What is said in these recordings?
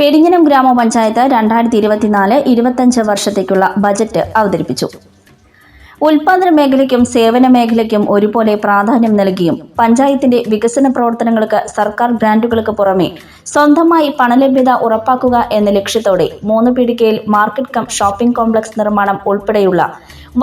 പെരിഞ്ഞനം ഗ്രാമപഞ്ചായത്ത് രണ്ടായിരത്തി ഇരുപത്തിനാല് ഇരുപത്തഞ്ച് വർഷത്തേക്കുള്ള ബജറ്റ് അവതരിപ്പിച്ചു. ഉൽപാദന മേഖലയ്ക്കും സേവന മേഖലയ്ക്കും ഒരുപോലെ പ്രാധാന്യം നൽകിയും പഞ്ചായത്തിന്റെ വികസന പ്രവർത്തനങ്ങൾക്ക് സർക്കാർ ഗ്രാന്റുകൾക്ക് പുറമെ സ്വന്തമായി പണലഭ്യത ഉറപ്പാക്കുക എന്ന ലക്ഷ്യത്തോടെ മൂന്ന് പീടികയിൽ മാർക്കറ്റ് കം ഷോപ്പിംഗ് കോംപ്ലക്സ് നിർമ്മാണം ഉൾപ്പെടെയുള്ള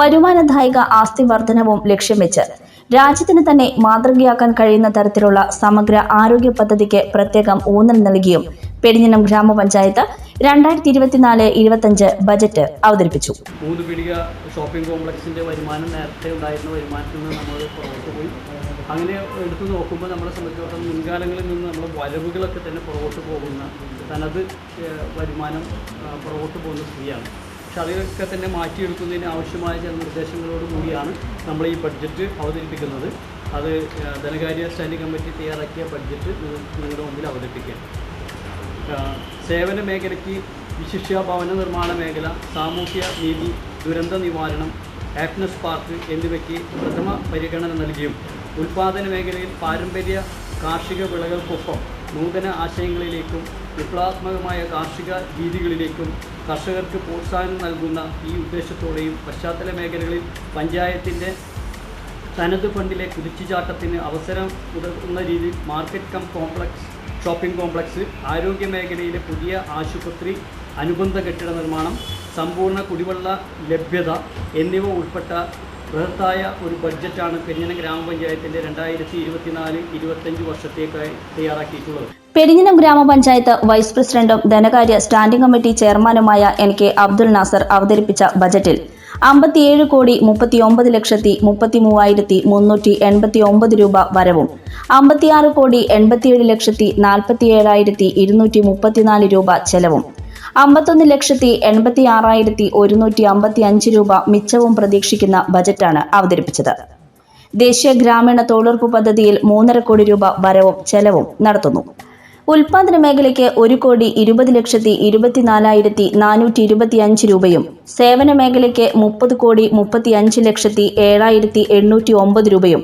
വരുമാനദായക ആസ്തി വർധനവും ലക്ഷ്യം വെച്ച് രാജ്യത്തിന് തന്നെ മാതൃകയാക്കാൻ കഴിയുന്ന തരത്തിലുള്ള സമഗ്ര ആരോഗ്യ പദ്ധതിക്ക് പ്രത്യേകം ഊന്നൽ നൽകിയും പെരിഞ്ഞനം ഗ്രാമപഞ്ചായത്ത് രണ്ടായിരത്തി ഇരുപത്തിനാല് ഇരുപത്തഞ്ച് ബജറ്റ് അവതരിപ്പിച്ചു. മൂന്ന് പീടിക ഷോപ്പിംഗ് കോംപ്ലക്സിന്റെ വരുമാനം നേരത്തെ ഉണ്ടായിരുന്ന വരുമാനത്തിൽ നിന്ന് നമ്മൾ പുറകോട്ട് പോയി. അങ്ങനെ എടുത്തു നോക്കുമ്പോൾ നമ്മളെ സംബന്ധിച്ചിടത്തോളം മുൻകാലങ്ങളിൽ നിന്ന് നമ്മൾ വരവുകളൊക്കെ തന്നെ പുറകോട്ട് പോകുന്ന തനത് വരുമാനം പുറകോട്ട് പോകുന്ന സ്ഥിതിയാണ് പക്ഷെ അതിലൊക്കെ തന്നെ മാറ്റിയെടുക്കുന്നതിന് ആവശ്യമായ ചില നിർദ്ദേശങ്ങളോട് കൂടിയാണ് നമ്മൾ ഈ ബഡ്ജറ്റ് അവതരിപ്പിക്കുന്നത്. അത് ധനകാര്യ സ്റ്റാൻഡിംഗ് കമ്മിറ്റി തയ്യാറാക്കിയ ബഡ്ജറ്റ് നിങ്ങളുടെ മുമ്പിൽ അവതരിപ്പിക്കുകയാണ് ആഹ് സേവന മേഖലയ്ക്ക് വിശിഷ്യ ഭവന നിർമ്മാണ മേഖല സാമൂഹ്യ നീതി ദുരന്ത നിവാരണം ഹാപ്പിനെസ് പാർക്ക് എന്നിവയ്ക്ക് പ്രഥമ പരിഗണന നൽകിയും. ഉൽപാദന മേഖലയിൽ പാരമ്പര്യ കാർഷിക വിളകൾക്കൊപ്പം നൂതന ആശയങ്ങളിലേക്കും വിപ്ലവാത്മകമായ കാർഷിക രീതികളിലേക്കും കർഷകർക്ക് പ്രോത്സാഹനം നൽകുന്ന ഈ ഉദ്ദേശത്തോടെയും പശ്ചാത്തല മേഖലകളിൽ പഞ്ചായത്തിന്റെ തനത് ഫണ്ടിലെ കുതിച്ചുചാട്ടത്തിന് അവസരം ഉതകുന്ന രീതിയിൽ market cum complex shopping complex ആരോഗ്യ മേഖലയിലെ പുതിയ ആശുപത്രി അനുബന്ധ കെട്ടിട നിർമ്മാണം സമ്പൂർണ കുടിവെള്ള ലഭ്യത എന്നിവ ഉൾപ്പെട്ട ബൃഹത്തായ ഒരു ബഡ്ജറ്റാണ് പെരിഞ്ഞന ഗ്രാമപഞ്ചായത്തിന്റെ രണ്ടായിരത്തി ഇരുപത്തിനാല് ഇരുപത്തഞ്ച് വർഷത്തേക്കായി തയ്യാറാക്കിയിട്ടുള്ളത്. പെരിഞ്ഞനം ഗ്രാമപഞ്ചായത്ത് വൈസ് പ്രസിഡന്റും ധനകാര്യ സ്റ്റാൻഡിംഗ് കമ്മിറ്റി ചെയർമാനുമായ എൻ കെ അബ്ദുൽ നാസർ അവതരിപ്പിച്ച ബജറ്റിൽ അമ്പത്തിയേഴ് കോടി മുപ്പത്തിയൊമ്പത് ലക്ഷത്തി മുപ്പത്തി മൂവായിരത്തി മുന്നൂറ്റി എൺപത്തി ഒമ്പത് രൂപ വരവും. അമ്പത്തിയാറ് കോടി എൺപത്തിയേഴ് ലക്ഷത്തി നാൽപ്പത്തിയേഴായിരത്തി ഇരുന്നൂറ്റി മുപ്പത്തിനാല് രൂപ ചെലവും. അമ്പത്തൊന്ന് ലക്ഷത്തി എൺപത്തി ആറായിരത്തി ഒരുന്നൂറ്റി അമ്പത്തി അഞ്ച് രൂപ മിച്ചവും പ്രതീക്ഷിക്കുന്ന ബജറ്റാണ് അവതരിപ്പിച്ചത്. ദേശീയ ഗ്രാമീണ തൊഴിലുറപ്പ് പദ്ധതിയിൽ മൂന്നര കോടി രൂപ വരവും ചെലവും നടത്തുന്നു. ഉൽപാദന മേഖലയ്ക്ക് ഒരു കോടി ഇരുപത് ലക്ഷത്തി ഇരുപത്തിനാലായിരത്തി നാനൂറ്റി ഇരുപത്തി അഞ്ച് രൂപയും സേവന മേഖലയ്ക്ക് മുപ്പത് കോടി മുപ്പത്തി അഞ്ച് ലക്ഷത്തി ഏഴായിരത്തി എണ്ണൂറ്റി ഒമ്പത് രൂപയും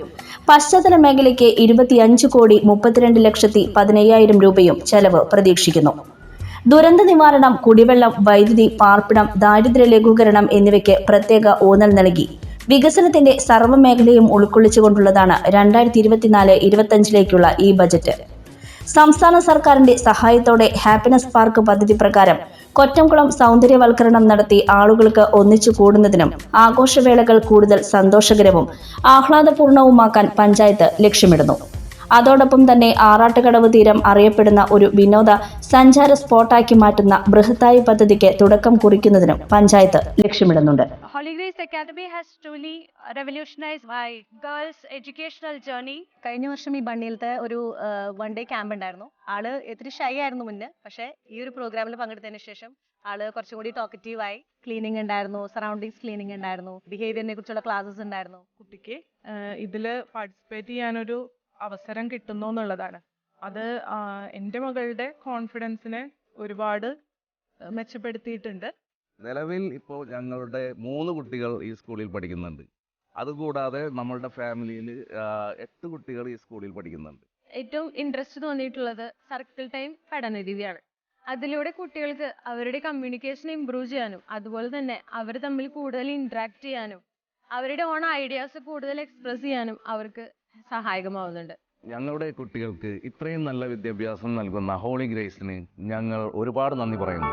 പശ്ചാത്തല മേഖലയ്ക്ക് ഇരുപത്തിയഞ്ച് കോടി മുപ്പത്തിരണ്ട് ലക്ഷത്തി പതിനയ്യായിരം രൂപയും ചെലവ് പ്രതീക്ഷിക്കുന്നു. ദുരന്ത നിവാരണം കുടിവെള്ളം വൈദ്യുതി പാർപ്പിടം ദാരിദ്ര്യ ലഘൂകരണം എന്നിവയ്ക്ക് പ്രത്യേക ഊന്നൽ നൽകി. വികസനത്തിന്റെ സർവമേഖലയും ഉൾക്കൊള്ളിച്ചുകൊണ്ടുള്ളതാണ് രണ്ടായിരത്തി ഇരുപത്തിനാല് ഇരുപത്തഞ്ചിലേക്കുള്ള ഈ ബജറ്റ്. സംസ്ഥാന സർക്കാരിന്റെ സഹായത്തോടെ ഹാപ്പിനെസ് പാർക്ക് പദ്ധതി പ്രകാരം കൊറ്റംകുളം സൗന്ദര്യവൽക്കരണം നടത്തി ആളുകൾക്ക് ഒന്നിച്ചു കൂടുന്നതിനും ആഘോഷവേളകൾ കൂടുതൽ സന്തോഷകരവും ആഹ്ലാദപൂർണവുമാക്കാൻ പഞ്ചായത്ത് ലക്ഷ്യമിടുന്നു അതോടൊപ്പം തന്നെ ആറാട്ടുകടവ് തീരം അറിയപ്പെടുന്ന ഒരു വിനോദ സഞ്ചാര സ്പോട്ടാക്കി മാറ്റുന്ന ബൃഹത്തായി പദ്ധതിക്ക് തുടക്കം കുറിക്കുന്നതിനും panchayat ലക്ഷ്യമിടുന്നുണ്ട്. Holy Grace Academy has truly revolutionized my girls' educational journey. കഴിഞ്ഞ വർഷം ഈ ബണ്ണിയിലത്തെ ഒരു വൺ ഡേ ക്യാമ്പ് ഉണ്ടായിരുന്നു. ആൾ ഇത്തിരി ഷൈ ആയിരുന്നു മുന്നേ. പക്ഷേ ഈ ഒരു പ്രോഗ്രാമിൽ പങ്കെടുത്തതിന് ശേഷം ആൾ കുറച്ചും കൂടി ടോക്കറ്റീവ് ആയി. ക്ലീനിങ് ഉണ്ടായിരുന്നു സറൗണ്ടിങ്സ് ക്ലീനിങ് ഉണ്ടായിരുന്നു ബിഹേവിയറിനെ കുറിച്ചുള്ള ക്ലാസ്സസ് ഉണ്ടായിരുന്നു. കുട്ടിക്ക് ഇതിൽ പാർട്ടിസിപ്പേറ്റ് ചെയ്യാനൊരു അവസരം കിട്ടുന്നു എന്നുള്ളതാണ്. അത് എന്റെ മകളുടെ കോൺഫിഡൻസിനെ ഒരുപാട് മെച്ചപ്പെടുത്തിയിട്ടുണ്ട്. നിലവിൽ ഇപ്പോൾ ഞങ്ങളുടെ മൂന്ന് കുട്ടികൾ ഈ സ്കൂളിൽ പഠിക്കുന്നുണ്ട്. അതുകൂടാതെ നമ്മളുടെ ഫാമിലിയിൽ എട്ട് കുട്ടികൾ ഈ സ്കൂളിൽ പഠിക്കുന്നുണ്ട്. ഏറ്റവും ഇൻട്രസ്റ്റ് തോന്നിയിട്ടുള്ളത് സർക്കിൾ ടൈം പഠന രീതിയാണ് അതിലൂടെ കുട്ടികൾക്ക് അവരുടെ കമ്മ്യൂണിക്കേഷൻ ഇമ്പ്രൂവ് ചെയ്യാനും അതുപോലെ തന്നെ അവർ തമ്മിൽ കൂടുതൽ ഇന്ററാക്ട് ചെയ്യാനും അവരുടെ ഓൺ ഐഡിയാസ് കൂടുതൽ എക്സ്പ്രസ് ചെയ്യാനും അവർക്ക് സഹായകമാവുന്നുണ്ട്. ഞങ്ങളുടെ കുട്ടികൾക്ക് ഇത്രയും നല്ല വിദ്യാഭ്യാസം നൽകുന്ന ഹോളി ഗ്രേസിന് ഞങ്ങൾ ഒരുപാട് നന്ദി പറയുന്നു.